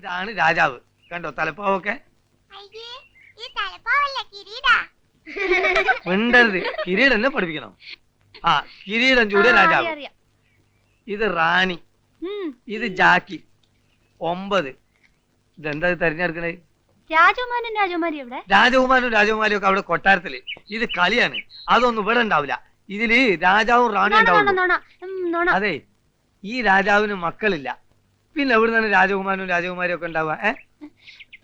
ഇതാണ് രാജാവ്. കണ്ടോ തലപ്പാവൊക്കെ? അയ്യേ ഈ തലപ്പാവല്ല കിരീടാ. മിണ്ടരുത്. കിരീടം എന്നെ പഠിപ്പിക്കണം. ആ കിരീടം ചൂടിയ രാജാവ്. ഇത് റാണി. ഇത് ജാക്കി. ഒമ്പത്. ഇതെന്താ ഇത് തെരഞ്ഞെടുക്കണേ? രാജകുമാരനും രാജകുമാരി എവിടെ? രാജകുമാരനും രാജകുമാരിയും ഒക്കെ അവിടെ കൊട്ടാരത്തിൽ. ഇത് കളിയാണ്. അതൊന്നും ഇവിടെ ഉണ്ടാവില്ല. ഇതിൽ രാജാവും റാണിയും അതെ. ഈ രാജാവിന് മക്കളില്ല. പിന്നെ എവിടുന്നാണ് രാജകുമാരനും രാജകുമാരിയും ഒക്കെ ഉണ്ടാവുക ഏ?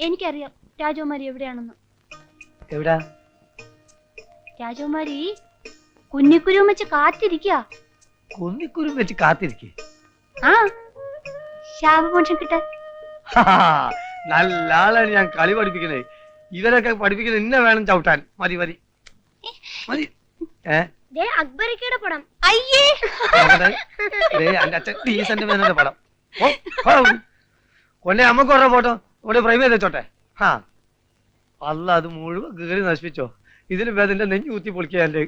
എനിക്കറിയാം രാജകുമാരി എവിടെയാണെന്ന്. എവിടാ? രാജകുമാരി കുഞ്ഞിക്കുരുവും വെച്ച് കാത്തിരിക്കുക കുന്നിക്കുരും വെച്ച് കാത്തിരിക്കേ. ആ ശാപമോക്ഷം കിട്ടാൻ. നല്ല ആളാണ് ഞാൻ കളി പഠിപ്പിക്കുന്നത് ഇവരൊക്കെ പഠിപ്പിക്കുന്നത് ഇന്ന വേണം ചവിട്ടാൻ. മതി മതി. മതി. ഏ? അക്ബരിക്കയുടെ പടം. അയ്യേ. നോക്കട്ടെ. ദേ, അന്റെ അച്ഛൻ ഡീസന്റ് മേനോന്റെ പടം. കൊണ്ടേ അമ്മയ്ക്ക് ഓരോ ഫോട്ടോ ഇവിടെ ഫ്രെയിം ചെയ്ത് വെച്ചോട്ടെ. ഹാ. അല്ല അത് മുഴുവൻ കീറി നശിപ്പിച്ചോ. ഇതിന് വേദന്റെ നെഞ്ഞു കുത്തി പൊളിക്കാന്റെ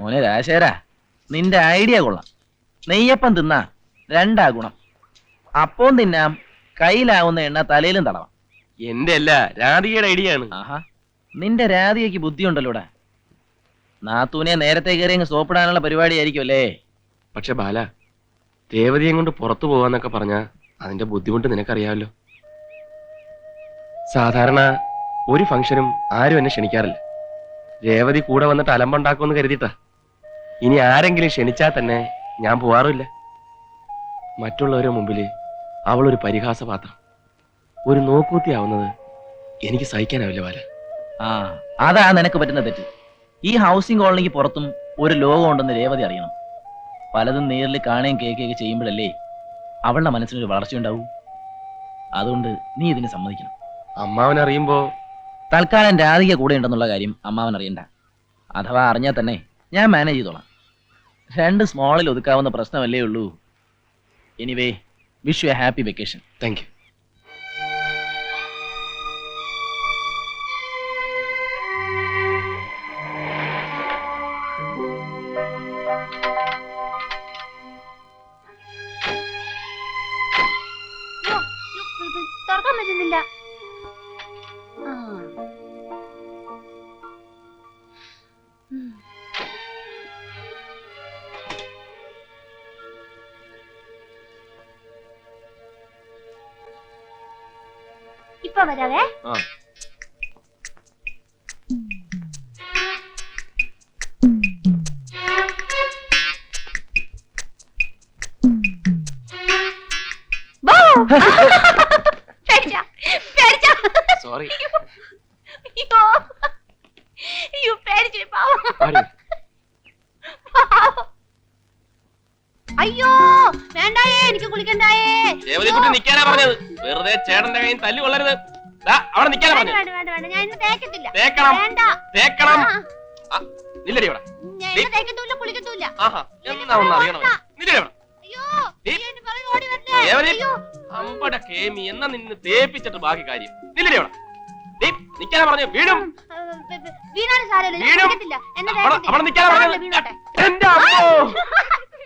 മോനെ രാശേരാ നിന്റെ ഐഡിയ കൊള്ളാം. നെയ്യപ്പം തിന്നാ രണ്ടാ ഗുണം. അപ്പവും തിന്നാം കയ്യിലാവുന്ന എണ്ണ തലയിലും തടവാം എന്റെ അല്ല രാധികയുടെ ഐഡിയ ആണ്. ആഹാ. നിന്റെ രാധികയ്ക്ക് ബുദ്ധിയുണ്ടല്ലോടാ. നാത്തൂനെ നേരത്തെ കയറി അങ്ങ് സോപ്പിടാനുള്ള പരിപാടിയായിരിക്കും അല്ലേ പക്ഷെ ബാല ദേവതയും കൊണ്ട് പുറത്തു പോവാന്നൊക്കെ പറഞ്ഞാൽ അതിന്റെ ബുദ്ധിമുട്ട് നിനക്കറിയാമല്ലോ. സാധാരണ ഒരു ഫംഗ്ഷനും ആരും എന്നെ ക്ഷണിക്കാറില്ല. രേവതി കൂടെ വന്നിട്ട് അലമ്പുണ്ടാക്കുമെന്ന് കരുതിട്ടാ ഇനി ആരെങ്കിലും ക്ഷണിച്ചാൽ തന്നെ ഞാൻ പോവാറില്ല മറ്റുള്ളവരുടെ മുമ്പിൽ അവളൊരു പരിഹാസപാത്രം. ഒരു നോക്കൂത്തിയാവുന്നത് എനിക്ക് സഹിക്കാനാവില്ല ബാല. ആ അതാ നിനക്ക് പറ്റുന്ന തെറ്റ്. ഈ ഹൗസിംഗ് കോളനിക്ക് പുറത്തും ഒരു ലോകം ഉണ്ടെന്ന് രേവതി അറിയണം. പലതും നേരിൽ കാണുകയും കേൾക്കുകയൊക്കെ ചെയ്യുമ്പോഴല്ലേ അവളുടെ മനസ്സിനൊരു വളർച്ചയുണ്ടാവൂ അതുകൊണ്ട് നീ ഇതിനെ സമ്മതിക്കണം. അമ്മാവൻ അറിയുമ്പോ തൽക്കാലം രാധിക കൂടെ ഉണ്ടെന്നുള്ള കാര്യം അമ്മാവൻ അറിയണ്ട. അഥവാ അറിഞ്ഞാൽ തന്നെ ഞാൻ മാനേജ് ചെയ്തോളാം. രണ്ട് സ്മോളിൽ ഒതുക്കാവുന്ന പ്രശ്നമല്ലേ ഉള്ളൂ. Anyway wish you a happy vacation thank you തുറക്കാൻ പറ്റുന്നില്ല. ഇപ്പൊ വരാവേ. പറഞ്ഞത്. വെറുതെ ചേട്ടന്റെ കയ്യിൽ തല്ലി കൊള്ളരുത്. ദാ, അവിടെ നിക്കാനാ വേണ്ട പറഞ്ഞത്. വേണ്ട വേണ്ട. വേണ്ട ഞാൻ ഇന്ന് തേക്കത്തില്ല. തേക്കണം. വേണ്ട. തേക്കണം. ആ, ആ, നില്ലടി ഇവിടെ. ഞാൻ ഇന്ന് തേക്കത്തൂല്ല കുളിക്കത്തൂല്ല ആഹാ എന്നാ ഒന്ന് അറിയണം നില്ലടി ഇവിടെ. അയ്യോ നീ ഓടി വരല്ലേ? രേവതി അയ്യോ. അമ്പട കേമി എന്നാ നിന്നെ തേപ്പിച്ചിട്ട് ബാക്കി കാര്യം. നില്ലടി ഇവിടെ. നീ നിക്കാനാ പറഞ്ഞു വീടും ആ, വ- വ- വീണാലും സാരമില്ല ഞാൻ വീണു. കുളിക്കത്തില്ല. എന്നെ അവിടെ- തേക്കത്തില്ല. അവിടെ നിക്കാനാ സാരമില്ല, പറഞ്ഞത്. വീണോട്ടെ. എന്റെ അമ്മോ.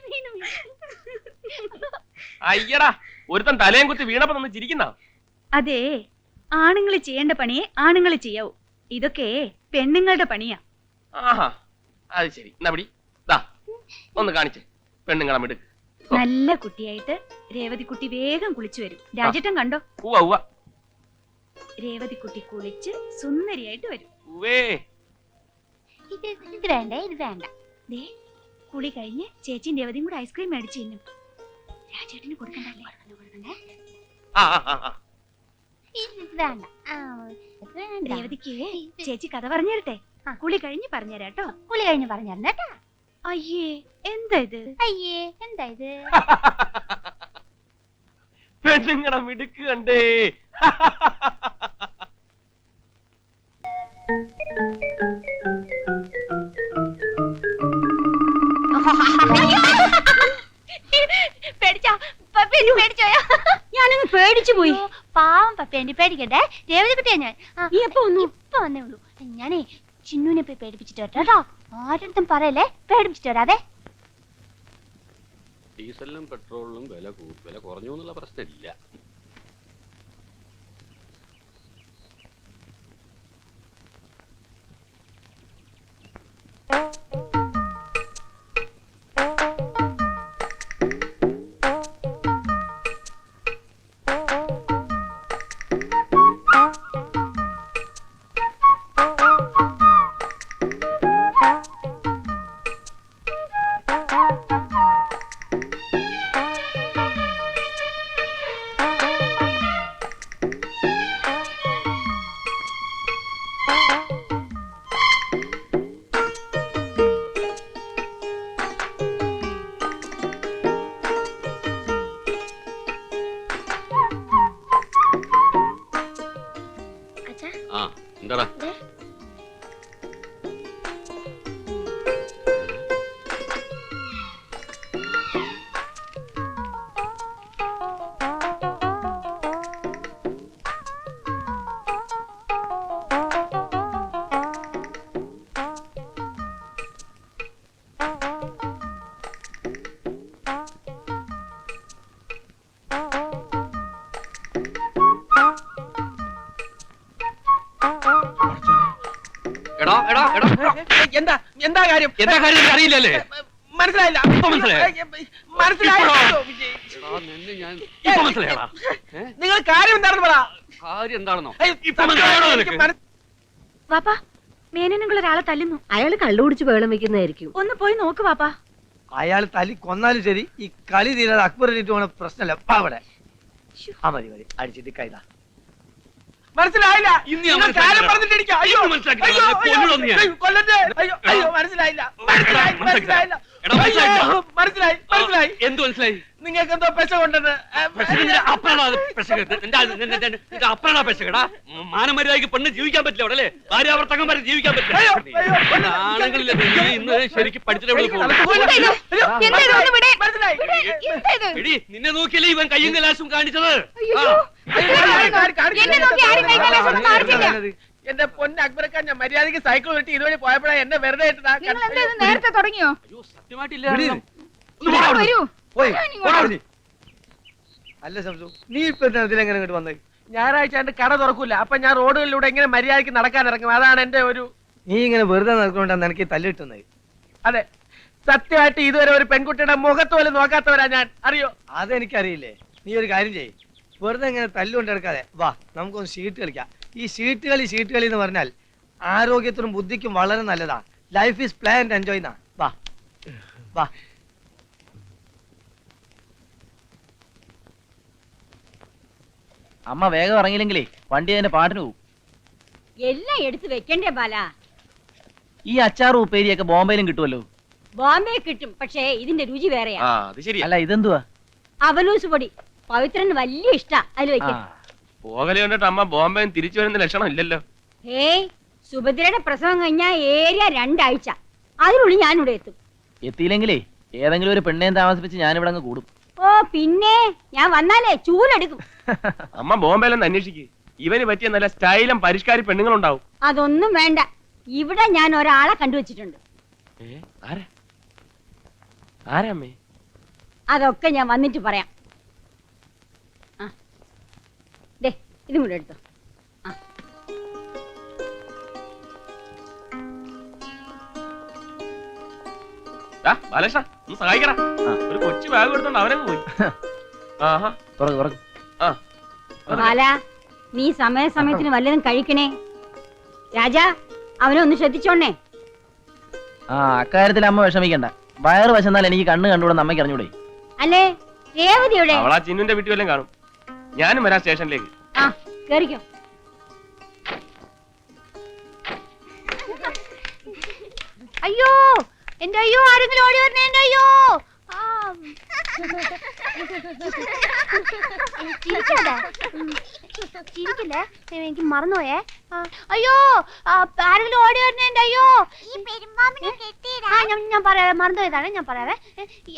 വീണു, വീണു. അയ്യടാ. ഒരുത്തൻ തലയും കുത്തി വീണപ്പോ നിന്ന് ചിരിക്കുന്ന? അതെ ആണുങ്ങൾ ചെയ്യേണ്ട പണിയെ ആണുങ്ങൾ ചെയ്യാവൂ. ഇതൊക്കെ പെണ്ണുങ്ങളുടെ പണിയാ. ആഹാ അത് ശരി. എന്നാ പിടി. ദാ ഒന്ന് കാണിച്ചേ. പെണ്ണുങ്ങളെ മിടുക്ക്. നല്ല കുട്ടിയായിട്ട് രേവതിക്കുട്ടി വേഗം കുളിച്ചു വരും. രാജേട്ടൻ കണ്ടോ? ഉവ്വ ഉവ്വ. രേവതിക്കുട്ടി കുളിച്ച് സുന്ദരിയായിട്ട് വരും. ഇത് വേണ്ട ഇത് വേണ്ട. ദേ കുളി കഴിഞ്ഞ് ചേച്ചിയും രേവതിയും കൂടെ ഐസ്ക്രീം മേടിച്ചു തിന്നും രാജേട്ടന് കൊടുക്കണ്ടല്ലേ? കൊടുക്കണ്ടേ? വേണ്ട. രേവതിക്ക് ചേച്ചി കഥ പറഞ്ഞു തരട്ടെ. കുളി കഴിഞ്ഞ് പറഞ്ഞുതരാട്ടോ കുളി കഴിഞ്ഞ് പറഞ്ഞു കേട്ടാ. അയ്യേ എന്താ ഇത്? അയ്യേ എന്താ ഇത്? പെണ്ണുങ്ങളെ മിടുക്ക് കണ്ടേ. പേടിച്ചോ പപ്പി എന്നെ പേടിച്ചോയോ ഞാനങ്ങ് പേടിച്ചു പോയി അയ്യോ, എന്നെ പേടിക്കണ്ടേ രേവതി കുട്ടിയാ ഞാൻ. നീ എപ്പോ വന്നു? ഇപ്പൊ വന്നേ ഉള്ളൂ. ഞാനേ ചിന്നുനെ പോയി പേടിപ്പിച്ചിട്ട് വരട്ടെ കേട്ടോ. ആരുടെ പറയല്ലേ പേടിപ്പിച്ചിട്ട് വരാതെ ഡീസലിനും പെട്രോളിനും വില കൂ- വില കുറഞ്ഞു എന്നുള്ള പ്രശ്നമില്ല. എടാ എടാ. എടാ എന്താ എന്താ കാര്യം? എന്താ കാര്യം അറിയില്ലല്ലേ? മനസ്സിലായില്ല. ഇപ്പൊ മനസ്സിലായോ? മനസ്സിലായോ? എടാ നിന്നെ ഞാൻ ഇപ്പൊ മനസ്സിലായടാ ഏ? നിങ്ങൾ കാര്യം എന്താണെന്ന് പറ. കാര്യം എന്താണെന്നോ? ഏയ്, ഇപ്പൊ മനസ്സിലായോ നിനക്ക്? എനിക്ക് മനസ്സ്- വാപ്പാ മേനനുള്ള ഒരാളെ തല്ലുന്നു. അയാൾ കള്ളുകുടിച്ച് ബഹളം വെക്കുന്നതായിരിക്കും. ഒന്ന് പോയി നോക്ക് വാപ്പാ. അയാൾ തലി കൊന്നാലും ശരി ഈ കളി തീരാതെ അക്ബർ പോണ പ്രശ്നമല്ല. പാവടെ അവിടെ. ആ മതി മതി. അടിച്ചിട്ട് കൈതാ. മനസ്സിലായില്ല. കാര്യം പറഞ്ഞിട്ടിരിക്കുക. അയ്യോ അയ്യോ. അയ്യോ, മനസ്സിലായില്ല. മനസ്സിലായി മനസ്സിലായില്ല. മനസ്സിലായി മനസ്സിലായി. എന്ത് മനസ്സിലായി? നിങ്ങൾക്ക് എന്തോ പെശ കൊണ്ടത് ഏ, പെശകിന്റെ അപ്പനാ അത് പെശക്. നിന്റെ ആ- നിന്റെ- നിന്റെ- നിന്റെ പെശകടാ മാനമര്യാദയ്ക്ക് പെണ്ണ് ജീവിക്കാൻ പറ്റില്ല അവിടെ അല്ലേ? ഭാര്യാവർത്തകം വരെ ജീവിക്കാൻ പറ്റില്ല. നീ ഇന്ന് ശരിക്കും പഠിച്ചിട്ട്. നിന്നെ നോക്കിയല്ലേ ഇവൻ കയ്യും കലാശം കാണിച്ചത്. എന്റെ പൊന്ന് അക്ബരക്കാൻ ഞാൻ മര്യാദയ്ക്ക് സൈക്കിൾ വെട്ടി ഇതുവഴി പോയപ്പോഴാണ് എന്നെ വെറുതെ നേരത്തെ തുടങ്ങിയോ? സത്യമായിട്ടില്ല. പോയി. അല്ല സംസു നീ ഇപ്പൊ എങ്ങനെ ഇതിലെങ്ങനെ ഇങ്ങോട്ട് വന്നത് ഞായറാഴ്ച എന്റെ കട തുറക്കൂല. അപ്പൊ ഞാൻ റോഡുകളിലൂടെ എങ്ങനെ മര്യാദയ്ക്ക് നടക്കാൻ ഇറങ്ങും. അതാണ് എന്റെ ഒരു നീ ഇങ്ങനെ വെറുതെ നടക്കൊണ്ടാണ് എനിക്ക് തല്ലിട്ടുന്നത് അതെ. സത്യമായിട്ട് ഇതുവരെ ഒരു പെൺകുട്ടിയുടെ മുഖത്ത് പോലും നോക്കാത്തവരാ ഞാൻ. അറിയോ? അതെനിക്കറിയില്ലേ. നീ ഒരു കാര്യം ചെയ്യ്. വെറുതെ ഇങ്ങനെ തല്ലുകൊണ്ട് എടുക്കാതെ വാ നമുക്കൊന്ന് ഷീറ്റ് കളിക്കാം. ഈ ഷീട്ട് കളി ഷീട്ട് കളി എന്ന് പറഞ്ഞാൽ ആരോഗ്യത്തിനും ബുദ്ധിക്കും വളരെ നല്ലതാണ് life is play and enjoy എന്നാ വാ. വാ. അമ്മ വേഗം ഇറങ്ങിയില്ലെങ്കിലേ വണ്ടി അതിന്റെ പാട്ടിന് പോകും എല്ലാം എടുത്തു വെക്കണ്ടേ ബാല? ഈ അച്ചാറും ഉപ്പേരിയൊക്കെ ബോംബെയിലും കിട്ടുമല്ലോ? ബോംബെ കിട്ടും പക്ഷേ ഇതിന്റെ രുചി വേറെയാ. ആ അത് ശരിയാ. അല്ല ഇതെന്തുവാ? അവലൂസ് പൊടി. പവിത്രന് വലിയ ഇഷ്ടാ അതിൽ ആ. വെക്കും പോകൽ കണ്ടിട്ട് അമ്മ ബോംബെ തിരിച്ചു വരുന്ന ലക്ഷണം ഇല്ലല്ലോ. ഹേയ് സുഭദ്രയുടെ പ്രസവം കഴിഞ്ഞാ ഏരിയ രണ്ടാഴ്ച. അതിനുള്ളിൽ ഞാനിവിടെ എത്തും. എത്തിയില്ലെങ്കിലേ ഏതെങ്കിലും ഒരു പെണ്ണേം താമസിപ്പിച്ച് ഞാനിവിടെ അങ്ങ് കൂടും. ഓ പിന്നെ? ഞാൻ വന്നാലേ ചൂലെടുക്കും. അമ്മ ബോംബെയിലൊന്ന് അന്വേഷിക്ക്. ഇവന് പറ്റിയ നല്ല സ്റ്റൈലും പരിഷ്കാരി പെണ്ണുങ്ങളുണ്ടാവും. അതൊന്നും വേണ്ട. ഇവിടെ ഞാൻ ഒരാളെ കണ്ടുവച്ചിട്ടുണ്ട്. അതൊക്കെ ഞാൻ വന്നിട്ട് പറയാം. ആ. ദേ ഇതും കൂടെ എടുത്തോ. ബാലകൃഷ്ണ ഒന്ന് സഹായിക്കടാ. ഒരു കൊച്ചു ബാഗ് എടുത്തോണ്ട് അവനങ്ങ് പോയി. ആഹാ. തുറക്ക് തുറക്ക്. ബാല നീ സമയസമയത്തിന് വല്ലതും കഴിക്കണേ. രാജാ അവനെ ഒന്ന് ശ്രദ്ധിച്ചോണേ ആ അക്കാര്യത്തിൽ അമ്മ വിഷമിക്കണ്ട. വയറ് വശന്നാൽ എനിക്ക് കണ്ണ് കണ്ടുകൂടെ അമ്മയ്ക്ക് അറിഞ്ഞൂടെ? അല്ലേ? രേവതിയുടെ അവളാ ചിന്നുന്റെ വീട്ടിൽ വല്ലതും കാണും. ഞാനും വരാം സ്റ്റേഷനിലേക്ക്. ആ കേറിക്കോ. അയ്യോ എന്റെ അയ്യോ ആരെങ്കിലും ഓടി വരണേ എന്റെ അയ്യോ. ആ. ചിരിക്കില്ലേ. എനിക്ക് മറന്നുപോയേ. അയ്യോ ആരെങ്കിലും ഓടി വരുന്നുണ്ട് അയ്യോ. ഈ പെരുമ്പാമ്പിനെ കെട്ടിയിടാ. ഞാൻ ഞാൻ പറയാവേ മറന്നുപോയതാണ് ഞാൻ പറയാവേ. ഈ-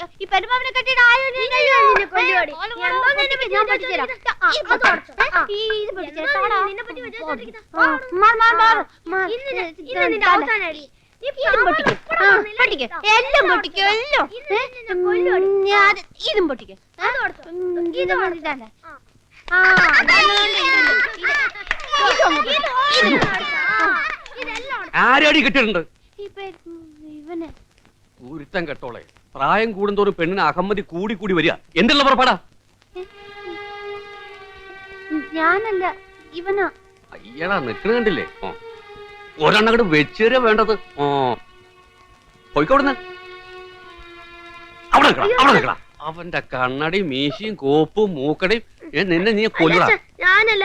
നിന്നെ പറ്റി ഞാൻ പഠിച്ചുതരാം. ഇത് പഠിച്ചുതരാം. എല്ലാം പൊട്ടിക്കോ. എല്ലാം. ഇതും പൊട്ടിക്കോ. ആരടി കിട്ടിയിട്ടുണ്ട്? ഇപ്പൊ കെട്ടോളെ. പ്രായം കൂടുന്തോറും പെണ്ണിന് അഹമ്മതി കൂടി കൂടി വരിക. എന്തല്ല പുറപ്പാടാ? ഞാനല്ല ഇവനാ. അയ്യടാ നിക്കണ കണ്ടില്ലേ? ഓ. വെച്ചേരെ വേണ്ടത്. പോയിക്കോടുന്ന് അവിടെ അവിടെ അവന്റെ കണ്ണടി മീശയും കോപ്പും മൂക്കടയും ഏ, നിന്നെ നീ കൊല്ലടാ. ഞാനല്ല.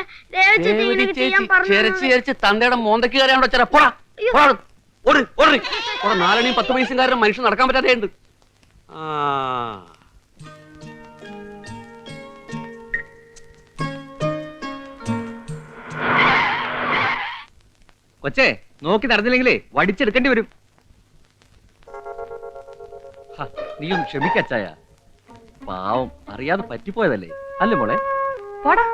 ചെരച്ച് ചെരച്ച് തന്തയുടെ മോന്തക്ക് കയറിയാണോ വെച്ചാ പോടാ പോടാ. ഓട് ഓടി. ഓടെ നാലണിയും പത്ത് പൈസക്കാരൻ മനുഷ്യൻ നടക്കാൻ പറ്റാതെ ഉണ്ട് ആ. കൊച്ചേ നോക്കി നടന്നില്ലെങ്കിലേ വടിച്ചെടുക്കേണ്ടി വരും. ഹ, നീയും ക്ഷമിക്കച്ചായ പാവം അറിയാതെ പറ്റിപ്പോയതല്ലേ? അല്ലേ മോളെ? പോടാ.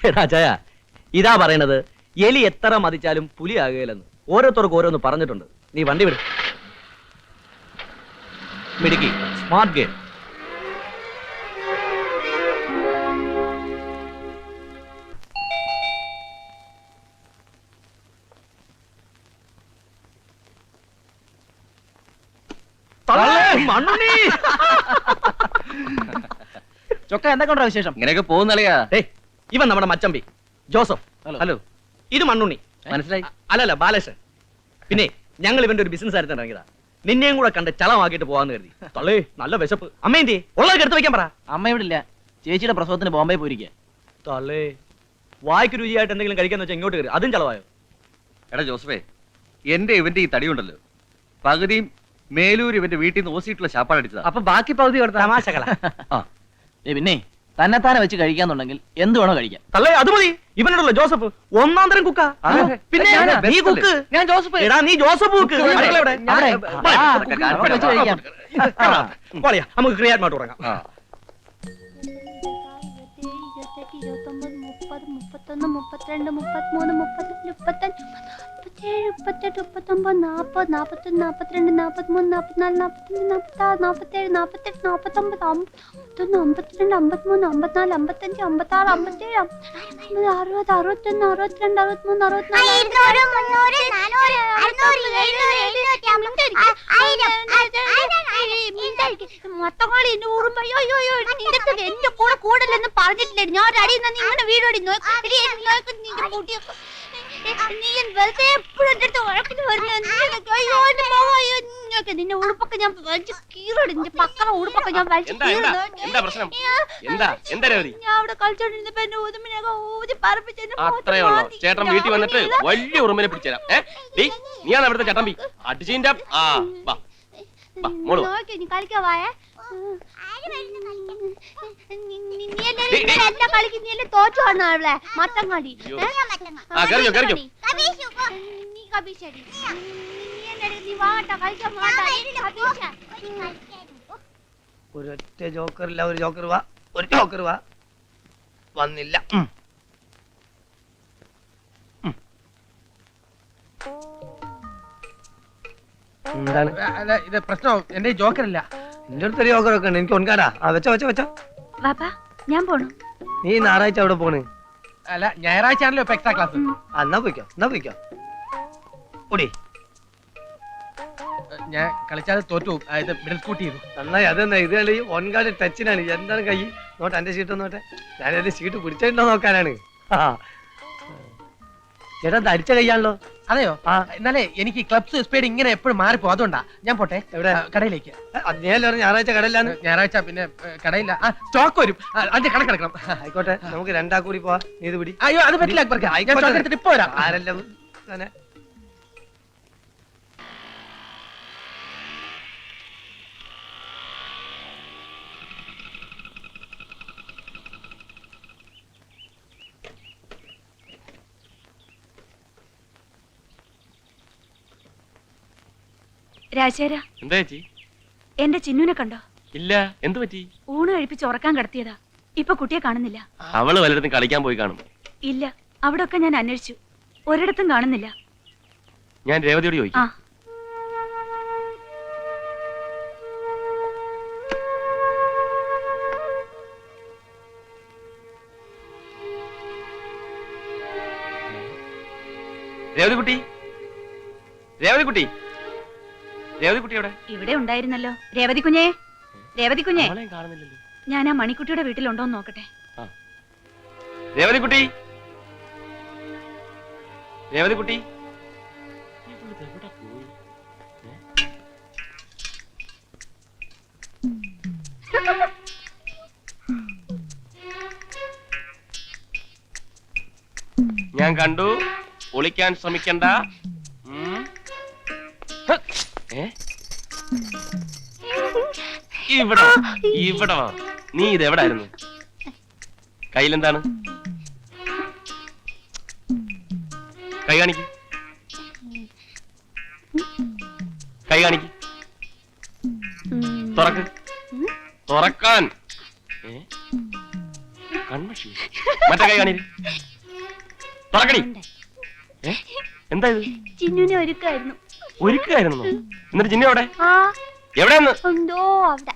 എടാ ഇതാ പറയണത്. എലി എത്ര മതിച്ചാലും പുലി ആകുകയില്ലെന്ന് ഓരോരുത്തർക്ക് ഓരോന്ന് പറഞ്ഞിട്ടുണ്ട്. നീ വണ്ടി വിട്. മിടുക്കി സ്മാർട്ട് ഗെയിം ചൊക്ക എന്തൊക്കെ വിശേഷം? ഇങ്ങനെയൊക്കെ പോകുന്നളിയാ. ഏയ് ഇവൻ നമ്മുടെ മച്ചമ്പി. ജോസഫ്. ഹലോ. ഇത് മണ്ണുണ്ണി. മനസ്സിലായി. അല്ലല്ല ബാലേഷൻ പിന്നെ ഞങ്ങൾ ഇവന്റെ ഒരു ബിസിനസ് ആയിരുന്നു ഇറങ്ങിയതാ. നിന്നെയും കൂടെ കണ്ട് ചളമാക്കിയിട്ട് പോവാന്ന് കരുതി. തള്ളേ നല്ല വിശപ്പ്. അമ്മ എന്തി ഉള്ളത് എടുത്ത് വെക്കാൻ പറ. അമ്മ ഇവിടെ ഇല്ല. ചേച്ചിയുടെ പ്രസവത്തിന് ബോംബെ പോയിരിക്കുക തള്ളേ വായ്ക്ക് രുചിയായിട്ട് എന്തെങ്കിലും കഴിക്കാന്ന് വെച്ചാൽ ഇങ്ങോട്ട് കയറി. അതും ചളവായോ എടാ ജോസഫേ എന്റെ ഇവന്റെ ഈ തടിയുണ്ടല്ലോ പകുതിയും മേലൂർ ഇവന്റെ വീട്ടിൽ നിന്ന് ഓസിയിട്ടുള്ള ശാപ്പാട് അടിച്ചതാ. അപ്പൊ ബാക്കി പകുതി കൊടുത്താ? തമാശകള. ഏ പിന്നെ തന്നെത്താനെ വെച്ച് കഴിക്കാന്നുണ്ടെങ്കിൽ എന്ത് വേണോ കഴിക്കാം. തള്ളേ അത് മതി. ഇവനുണ്ടല്ലോ ജോസഫ് ഒന്നാം തരം കുക്ക. പിന്നെ നീ കുക്ക്? ഞാൻ ജോസഫ്. എടാ നീ കുക്ക്. നമുക്ക് ക്രിയാത്മായിട്ട് തുടങ്ങാം. ആ. ഇരുപത്തൊമ്പത് മുപ്പത് മുപ്പത്തൊന്ന് മുപ്പത്തിരണ്ട് മുപ്പത്തിമൂന്ന് മുപ്പത്തി മുപ്പത്തഞ്ച് മുപ്പത്തേഴ് മുപ്പത്തെട്ട് മുപ്പത്തൊമ്പത് നാൽപ്പത് നാൽപ്പത്തൊന്ന് നാൽപ്പത്തിരണ്ട് നാൽപ്പത്തിമൂന്ന് നാൽപ്പത്തിനാല് നാൽപ്പത്തഞ്ച് നാൽപ്പത്താറ് നാൽപ്പത്തേഴ് നാൽപ്പത്തെട്ട് നാൽപ്പത്തൊമ്പത് അമ്പത്തൊന്ന് അമ്പത്തിരണ്ട് അമ്പത്തിമൂന്ന് അമ്പത്തിനാല് അമ്പത്തഞ്ച് അമ്പത്താറ് അമ്പത്തേഴ് അമ്പത് അറുപത് അറുപത്തൊന്ന് അറുപത്തിരണ്ട് അറുപത്തിമൂന്ന് അറുപത്തിനാല് എന്നെ അയ്യോ അയ്യോ നിന്റെ എന്റെ കൂടെ കൂടല്ലെന്ന് പറഞ്ഞിട്ടില്ലേ ഞാൻ ഒരു അടി നിന്ന് നിങ്ങളുടെ വീടോടി നോക്കി. നിന്റെ കുട്ടിയൊക്കെ ഉടുപ്പൊക്കെ ഞാൻ വലിച്ച് കീറടി. നിന്റെ ഉടുപ്പൊക്കെ ഞാൻ വലിച്ച് എന്താ പ്രശ്നം? എന്താ എന്താ രവതി ഞാൻ അവിടെ കളിച്ചോണ്ടിരുന്നപ്പോ ഊതുമിനൊക്കെ ഊതി പറപ്പിച്ച് അത്രേ ഉള്ളൂ. ചേട്ടൻ വീട്ടിൽ വന്നിട്ട് വലിയ ഉറുമ്പിനെ പിടിച്ചേരാം ഏ നീ നീയാണ് അവിടുത്തെ ചട്ടമ്പി. അടിച്ചിന്റെ ആ വാ. ഒരൊറ്റ ജോക്കറില്ല ഒരു ജോക്കർ വാ. ഒരു ജോക്കർ വാ. വന്നില്ല. എന്താണ്? അല്ല ഇത് പ്രശ്നം എന്റെ ജോക്കറില്ല എന്റെ അടുത്ത് ഒരു ജോക്കറൊക്കെ ഉണ്ട്. എനിക്ക് ഒൻകാടാ ആ വെച്ചോ വെച്ചോ വെച്ചോ. വാപ്പാ ഞാൻ പോണു. നീ ഞായറാഴ്ച അവിടെ പോണ്? അല്ല ഞായറാഴ്ച ആണല്ലോ ഇപ്പൊ എക്സ്ട്രാ ക്ലാസ് ആ, എന്നാ പോയിക്കോ എന്നാ പോയിക്കോ. ഓടി. ഞാൻ കളിച്ചാൽ തോറ്റു പോകും. ആ, ഇത് മിഡിൽ സ്കൂട്ടി ചെയ്തു നന്നായി അതെന്നാ ഇത് കളി ഒൻകാട് ടച്ചിനാണ്. എന്താണ് കൈ? നോട്ടെ എന്റെ ഷീറ്റ് നോട്ടെ. ഞാൻ എന്റെ ഷീറ്റ് പിടിച്ചിട്ടുണ്ടോ നോക്കാനാണ്. ആ. ചേട്ടാ ഇത് അടിച്ച കൈയാണല്ലോ. അതെയോ? ആ. എന്നാലേ എനിക്ക് ക്ലബ്സ് സ്പീഡ് ഇങ്ങനെ എപ്പോഴും മാറിപ്പോ അതുകൊണ്ടാ. ഞാൻ പോട്ടെ എവിടെ? ആ, കടയിലേക്ക്. ഞായറാഴ്ച കടയിലാന്ന് ഞായറാഴ്ച പിന്നെ ഏ, കടയില്ല. ആ സ്റ്റോക്ക് വരും. ആ, അതിന്റെ കണക്കെടുക്കണം ആയിക്കോട്ടെ നമുക്ക് രണ്ടാ കൂടി പോവാ. നീ ഇത് പിടി. അയ്യോ അത് പറ്റില്ല അക്ബർക്ക്. ഞാൻ ആയിക്കോട്ടെ. സ്റ്റോക്ക് എടുത്തിട്ട് ഇപ്പൊ വരാം. ആരെല്ലാം തന്നെ രാജേര എന്താ ചേച്ചി? എന്റെ ചിന്നുനെ കണ്ടോ? ഇല്ല. എന്ത് പറ്റി? ഊണ് കഴിപ്പിച്ച് ഉറക്കാൻ കിടത്തിയതാ. ഇപ്പൊ കുട്ടിയെ കാണുന്നില്ല. അവൾ വല്ലയിടത്തും കളിക്കാൻ പോയി കാണും. ഇല്ല. അവിടെ ഒക്കെ ഞാൻ അന്വേഷിച്ചു. ഒരിടത്തും കാണുന്നില്ല. ഞാൻ രേവതിയോട് ചോദിക്കാം. രേവതി കുട്ടി രേവതി കുട്ടി രേവതി കുട്ടി എവിടെ? ഇവിടെ ഉണ്ടായിരുന്നല്ലോ. രേവതി കുഞ്ഞേ രേവതി കുഞ്ഞേ. കാണുന്നില്ലല്ലോ. ഞാൻ ആ മണിക്കുട്ടിയുടെ വീട്ടിലുണ്ടോ എന്ന് നോക്കട്ടെ രേവതി കുട്ടി? രേവതി കുട്ടി? ഇവളിത് എവിടെ പോയി? ഏ? ഞാൻ കണ്ടു ഒളിക്കാൻ ശ്രമിക്കണ്ട? ഇവിടെ വാ. ഇവിടെ വാ. നീ ഇത് എവിടെ ആയിരുന്നു കയ്യിലെന്താണ്? കൈ കാണിക്ക. കൈ കാണിക്ക. തുറക്ക്. തുറക്കാൻ. ഏ? കൺമഷി. മറ്റേ കൈ കാണിര് തുറക്കടി. ഏ? എന്താ ഇത്? ചിന്നുനെ ഒരുക്കായിരുന്നു. ഒരുക്കായിരുന്നു. എന്നിട്ട് ചിന്ന എവിടെ എവിടെയെന്ന്? എന്തോ അവിടെ.